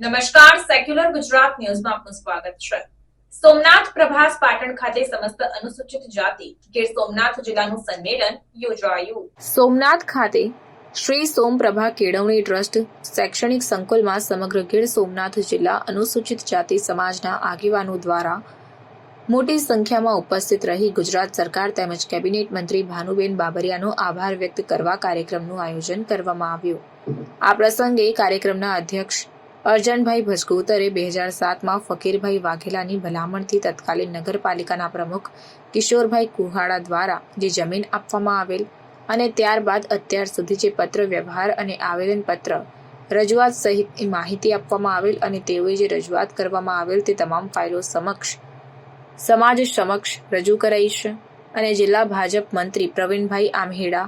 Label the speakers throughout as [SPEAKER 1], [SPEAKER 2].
[SPEAKER 1] નમસ્કાર સેક્યુલર ગુજરાત ન્યૂઝમાં આપનું સ્વાગત છે. સોમનાથ પ્રભાસ પાટણ ખાતે સમસ્ત અનુસૂચિત જાતિ ગીર સોમનાથ જિલ્લાનું સંમેલન યોજાયું. સોમનાથ ખાતે શ્રી સોમપ્રભા કેળવણી ટ્રસ્ટ શૈક્ષણિક સંકુલમાં સમગ્ર ગીર સોમનાથ જિલ્લા અનુસૂચિત જાતિ સમાજના આગેવાનો દ્વારા મોટી સંખ્યામાં ઉપસ્થિત રહી ગુજરાત સરકાર તેમજ કેબિનેટ મંત્રી ભાનુબેન બાબરિયાનો આભાર વ્યક્ત કરવા કાર્યક્રમનું આયોજન કરવામાં આવ્યું. આ પ્રસંગે કાર્યક્રમના અધ્યક્ષ અર્જનભાઈ ભજગોતરે બે હજાર સાતમાં ફકીરભાઈ વાઘેલાની ભલામણથી તત્કાલીન નગરપાલિકાના પ્રમુખ કિશોરભાઈ કુહાડા દ્વારા જે જમીન આપવામાં આવેલ અને ત્યારબાદ અત્યાર સુધી જે પત્ર વ્યવહાર અને આવેદનપત્ર રજૂઆત સહિતની માહિતી આપવામાં આવેલ અને તેઓએ જે રજૂઆત કરવામાં આવેલ તે તમામ ફાઇલો સમક્ષ, સમાજ સમક્ષ રજૂ કરાઈ છે અને જિલ્લા ભાજપ મંત્રી પ્રવીણભાઈ આમહેડા,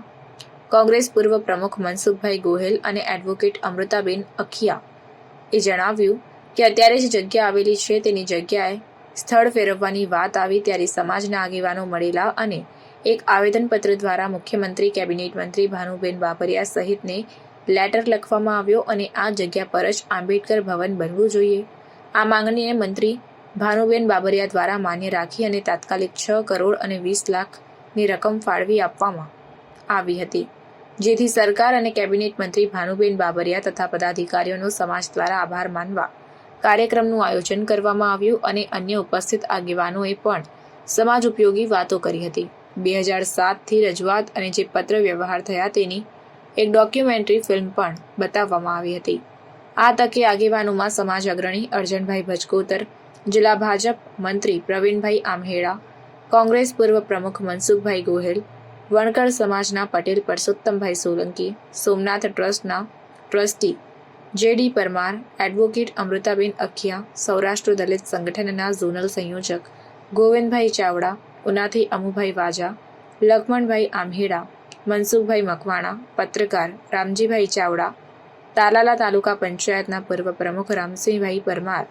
[SPEAKER 1] કોંગ્રેસ પૂર્વ પ્રમુખ મનસુખભાઈ ગોહેલ અને એડવોકેટ અમૃતાબેન અખિયા એ જણાવ્યું કે અત્યારે જે જગ્યા આવેલી છે તેની જગ્યાએ સ્થળ ફેરવવાની વાત આવી ત્યારે સમાજના આગેવાનો મળેલા અને એક આવેદનપત્ર દ્વારા મુખ્યમંત્રી, કેબિનેટ મંત્રી ભાનુબેન બાબરિયા સહિતને લેટર લખવામાં આવ્યો અને આ જગ્યા પર જ આંબેડકર ભવન બનવું જોઈએ. આ માંગણીને મંત્રી ભાનુબેન બાબરિયા દ્વારા માન્ય રાખી અને તાત્કાલિક છ કરોડ અને વીસ લાખની રકમ ફાળવી આપવામાં આવી હતી. જેથી સરકાર અને કેબિનેટ મંત્રી ભાનુબેન બાબરિયા તથા પદાધિકારીઓનો સમાજ દ્વારા આભાર માનવા કાર્યક્રમનું આયોજન કરવામાં આવ્યું અને અન્ય ઉપસ્થિત આગેવાનોએ પણ સમાજ ઉપયોગી વાતો કરી હતી. બે હજાર સાતથી રજૂઆત અને જે પત્ર વ્યવહાર થયા તેની એક ડોક્યુમેન્ટરી ફિલ્મ પણ બતાવવામાં આવી હતી. આ તકે આગેવાનોમાં સમાજ અગ્રણી અર્જનભાઈ ભજકોતર જિલ્લા ભાજપ મંત્રી પ્રવીણભાઈ આમહેડા, કોંગ્રેસ પૂર્વ પ્રમુખ મનસુખભાઈ ગોહેલ વણકર સમાજના પટેલ પરસોત્તમભાઈ સોલંકી, સોમનાથ ટ્રસ્ટના trustee JD Parmar, advocate Amritaben Akhiya, Saurashtra Dalit સંગઠનના ઝોનલ સંયોજક ગોવિંદભાઈ ચાવડા, ઉનાથી અમુભાઈ વાજા લક્ષ્મણભાઈ આમહેડા, મનસુખભાઈ મકવાણા, પત્રકાર રામજીભાઈ ચાવડા, તાલાલા તાલુકા પંચાયતના પૂર્વ પ્રમુખ રામસિંહભાઈ પરમાર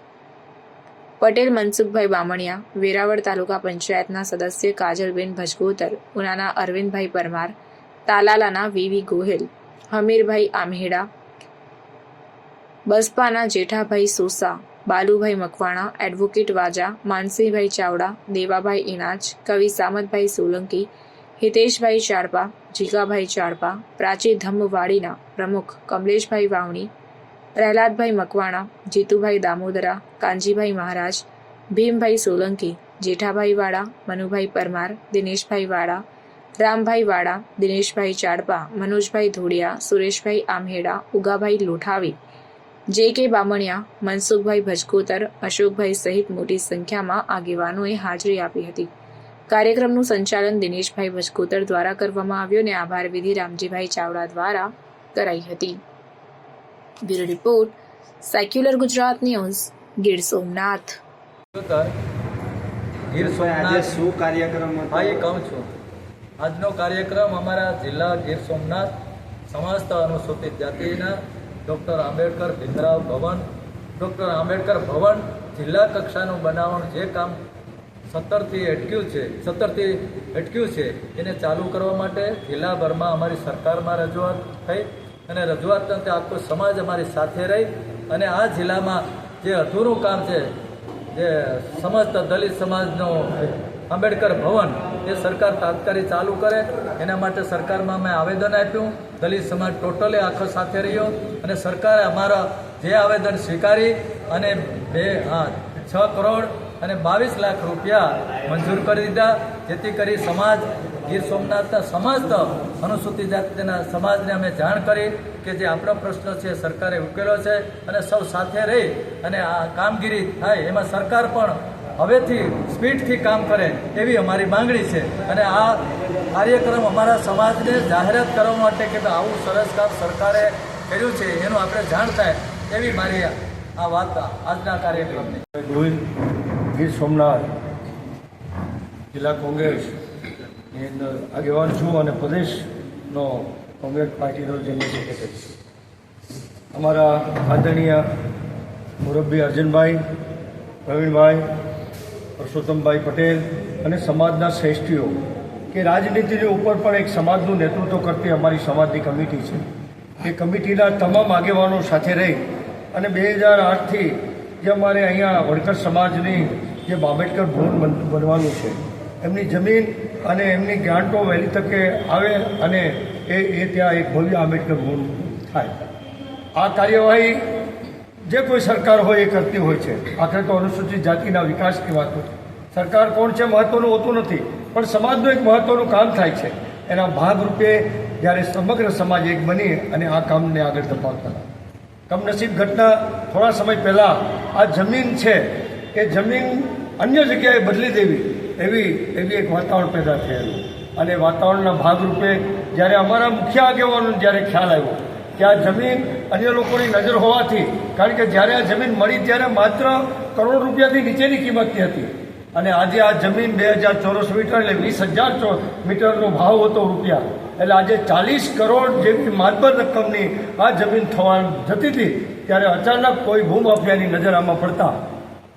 [SPEAKER 1] પટેલ મનસુખભાઈ બામણિયા, વેરાવળ તાલુકા પંચાયતના સદસ્ય કાજલબેન ભજગોતર ઉનાના અરવિંદભાઈ પરમાર, તાલાલાના વીવી ગોહિલ, હમીરભાઈ આમહેડા બસપાના જેઠાભાઈ સોસા, બાલુભાઈ મકવાણા, એડવોકેટ વાજા, માનસીભાઈ ચાવડા, દેવાભાઈ ઇનાજ, કવિ સામતભાઈ સોલંકી, હિતેશભાઈ ચારપા જીગાભાઈ ચારપા પ્રાચી ધમ્મવાડીના પ્રમુખ કમલેશભાઈ વાવણી પ્રહલાદભાઈ મકવાણા, જીતુભાઈ દામોદરા, કાનજીભાઈ મહારાજ, ભીમભાઈ સોલંકી, જેઠાભાઈ વાળા, મનુભાઈ પરમાર, દિનેશભાઈ વાળા, રામભાઈ વાળા, દિનેશભાઈ ચાડપા, મનોજભાઈ ધોડિયા સુરેશભાઈ આમહેડા, ઉગાભાઈ લોઠાવી જે કે બામણિયા, મનસુખભાઈ ભજકોતર, અશોકભાઈ સહિત મોટી સંખ્યામાં આગેવાનોએ હાજરી આપી હતી. કાર્યક્રમનું સંચાલન દિનેશભાઈ ભજકોતર દ્વારા કરવામાં આવ્યું અને આભાર વિધિ રામજીભાઈ ચાવડા દ્વારા કરાઈ હતી. Bureau report secular Gujarat news Gir Somnath.
[SPEAKER 2] Gir Somnath.
[SPEAKER 3] શું કાર્યક્રમ
[SPEAKER 2] હા એ કહું છું. આજનો કાર્યક્રમ અમારા જિલ્લા ગીર સોમનાથ સમસ્ત અનુસૂચિત જાતિના ડૉક્ટર આંબેડકર ભીમરાવ ભવન ડૉક્ટર આંબેડકર ભવન જિલ્લા કક્ષાનું બનાવવાનું જે કામ સત્તરથી અટક્યું છે સત્તરથી અટક્યું છે એને ચાલુ કરવા માટે જિલ્લાભરમાં અમારી સરકારમાં રજૂઆત થઈ. અને રજૂઆત તંત્ર આખો સમાજ અમારી સાથે રહી અને આ જિલ્લામાં જે અધૂરું કામ છે, જે સમસ્ત દલિત સમાજનો આંબેડકર ભવન, એ સરકાર તાત્કાલિક ચાલુ કરે. એના માટે સરકારમાં મેં આવેદન આપ્યું. દલિત સમાજ ટોટલી આખો સાથે રહ્યો અને સરકારે અમારા જે આવેદન સ્વીકારી અને બે, હા, છ કરોડ અને બાવીસ લાખ રૂપિયા મંજૂર કરી દીધા. જેથી કરી સમાજ ગીર સોમનાથના સમાજ અનુસૂચિત જાતિના સમાજને અમે જાણ કરી કે જે આપણો પ્રશ્ન છે સરકારે ઉકેલો છે અને સૌ સાથે રહી અને આ કામગીરી થાય એમાં સરકાર પણ હવેથી સ્પીડથી કામ કરે એવી અમારી માંગણી છે. અને આ કાર્યક્રમ અમારા સમાજને જાહેરાત કરવા માટે કે આવું સરસ કામ સરકારે કર્યું છે એનું આપણે જાણ થાય એવી મારી આ વાત આજના કાર્યક્રમની.
[SPEAKER 4] ગીર સોમનાથ જિલ્લા કોંગ્રેસની આગેવાન છું અને પ્રદેશનો કોંગ્રેસ પાર્ટીનો જનરલ સેક્રેટરી અમારા આદરણીય મુરબ્બી અર્જુનભાઈ, પ્રવીણભાઈ, પરસોત્તમભાઈ પટેલ અને સમાજના શ્રેષ્ઠીઓ, કે રાજનીતિની ઉપર પણ એક સમાજનું નેતૃત્વ કરતી અમારી સમાજની કમિટી છે. એ કમિટીના તમામ આગેવાનો સાથે રહી અને બે હજાર આઠથી જે અમારે અહીંયા વડકર સમાજની જે બાંબેડકર ભવન બનવાનું છે, એમની જમીન અને એમની ગ્રાન્ટો વહેલી તકે આવે અને એ એ ત્યાં એક ભવ્ય આંબેડકર ભવન થાય. આ કાર્યવાહી જે કોઈ સરકાર હોય એ કરતી હોય છે. આખરે તો અનુસૂચિત જાતિના વિકાસની વાત. સરકાર કોણ છે મહત્વનું હોતું નથી, પણ સમાજનું એક મહત્વનું કામ થાય છે. એના ભાગરૂપે જ્યારે સમગ્ર સમાજ એક બની અને આ કામને આગળ ધપાવતા. કમનસીબ ઘટના થોડા સમય પહેલાં આ જમીન છે, એ જમીન અન્ય જગ્યાએ બદલી દેવી. એવી એવી એક વાતાવરણ પેદા થયેલું. અને વાતાવરણના ભાગરૂપે જ્યારે અમારા મુખ્ય આગેવાનો જ્યારે ખ્યાલ આવ્યો, કે આ જમીન અન્ય લોકોની નજર હોવાથી, કારણ કે જ્યારે આ જમીન મળી ત્યારે માત્ર કરોડ રૂપિયાથી નીચેની કિંમતની હતી. અને આજે આ જમીન બે હજાર ચોરસ મીટર એટલે વીસ હજાર મીટરનો ભાવ હતો રૂપિયા. એટલે આજે ચાલીસ કરોડ જેવી માતબર રકમની આ જમીન થવા જતી હતી, ત્યારે અચાનક કોઈ ભૂમાફિયાની નજર આમાં પડતા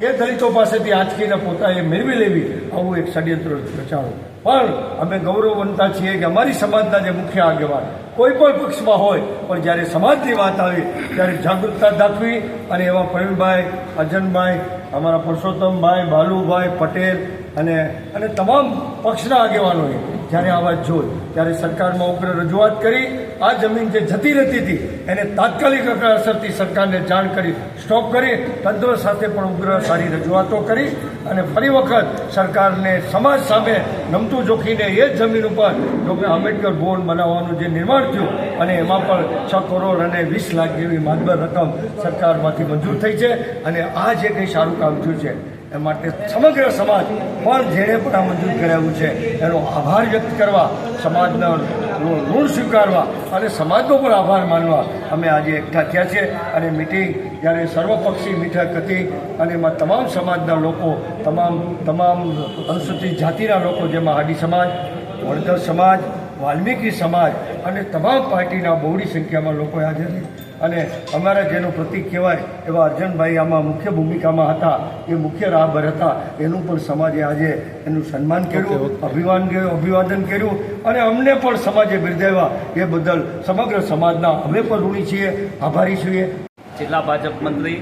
[SPEAKER 4] એ દલિતો પાસેથી આંચકીને પોતાએ મેળવી લેવી. આવું એક ષડયંત્ર રચાણું પણ અમે ગૌરવવંતા છીએ કે અમારી સમાજના જે મુખ્ય આગેવાન, કોઈ પણ પક્ષમાં હોય, પણ જ્યારે સમાજની વાત આવી, ત્યારે જાગૃતતા દાખવી અને એવા પ્રવીણભાઈ અજનભાઈ અમારા પુરુષોત્તમભાઈ, બાલુભાઈ પટેલ અને અને તમામ પક્ષના આગેવાનોએ જ્યારે આ વાત જોઈ, ત્યારે સરકારમાં ઉગ્ર રજૂઆત કરી, આ જમીન જે જતી રહેતી હતી, એને તાત્કાલિક અસરથી સરકારને જાણ કરી, સ્ટોપ કરી, તંત્ર સાથે પણ ઉગ્ર સારી રજૂઆતો કરી અને ફરી વખત સરકારને સમાજ સામે નમતું જોખીને એ જ જમીન ઉપર ડૉક્ટર આંબેડકર ભવન બનાવવાનું જે નિર્માણ થયું અને એમાં પણ છ કરોડ અને વીસ લાખ જેવી માતબર રકમ સરકારમાંથી મંજૂર થઈ છે અને આ જે કંઈ સારું કામ થયું છે એ માટે સમગ્ર સમાજ પણ જેણે પણ આ મંજૂર કરાવ્યું છે, એનો આભાર વ્યક્ત કરવા, સમાજના ઋણ સ્વીકારવા અને સમાજનો પણ આભાર માનવા અમે આજે એકઠા થયા છે અને મિટિંગ જ્યારે સર્વપક્ષી મીઠક હતી અને એમાં તમામ સમાજના લોકો, તમામ તમામ અનુસૂચિત જાતિના લોકો જેમાં હાડી સમાજ વણકર સમાજ, વાલ્મીકી સમાજ અને તમામ પાર્ટીના બહોળી સંખ્યામાં લોકો હાજર રહી અને અમારા જેનું પ્રતિક કહેવાય એવા અર્જનભાઈ આમાં મુખ્ય ભૂમિકામાં હતા એ મુખ્ય રાહબર હતા. એનું પણ સમાજે આજે એનું સન્માન કર્યું અભિવાન અભિવાદન કર્યું અને અમને પણ સમાજે બિરદાવ્યા. એ બદલ સમગ્ર સમાજના અમે પણ ઋણી છીએ આભારી છીએ.
[SPEAKER 3] જિલ્લા ભાજપ મંત્રી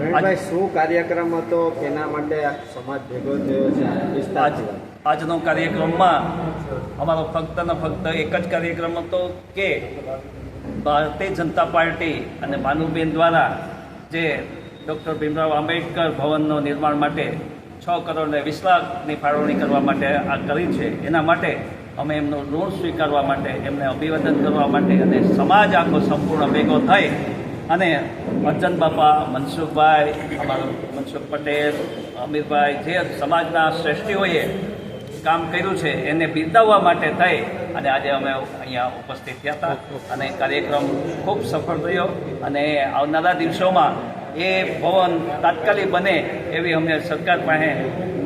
[SPEAKER 5] રવિભાઈ શું કાર્યક્રમ હતો? તેના માટે આ સમાજ ભેગો થયો છે?
[SPEAKER 3] આજનો કાર્યક્રમમાં અમારો ફક્ત ને ફક્ત એક જ કાર્યક્રમ હતો કે ભારતીય જનતા પાર્ટી અને ભાનુબેન દ્વારા જે ડૉક્ટર ભીમરાવ આંબેડકર ભવનનો નિર્માણ માટે છ કરોડને વીસ લાખની ફાળવણી કરવા માટે આ કરી છે. એના માટે અમે એમનું ઋણ સ્વીકારવા માટે, એમને અભિવાદન કરવા માટે અને સમાજ આખો સંપૂર્ણ ભેગો થઈ અને અર્જન બાપા, મનસુખભાઈ, અમારો મનસુખ પટેલ, અમીરભાઈ જે સમાજના શ્રેષ્ઠીઓએ કામ કર્યું છે એને બિરદાવવા માટે થઈ. અને આજે અમે અહીંયા ઉપસ્થિત થયા હતા. અને કાર્યક્રમ ખૂબ સફળ થયો અને આવનારા દિવસોમાં એ ભવન તાત્કાલિક બને એવી અમે સરકાર પાસે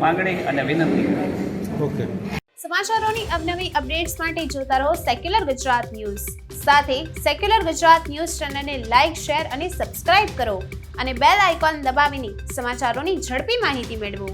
[SPEAKER 3] માંગણી અને વિનંતી કરી.
[SPEAKER 6] સમાચારોની અવનવી અપડેટ્સ માટે જોતા રહો સેક્યુલર ગુજરાત ન્યૂઝ. સાથે સેક્યુલર ગુજરાત ન્યૂઝ ચેનલને લાઇક શેર અને સબસ્ક્રાઇબ કરો. અને બેલ આઇકોન દબાવીને સમાચારોની ઝડપી માહિતી મેળવો.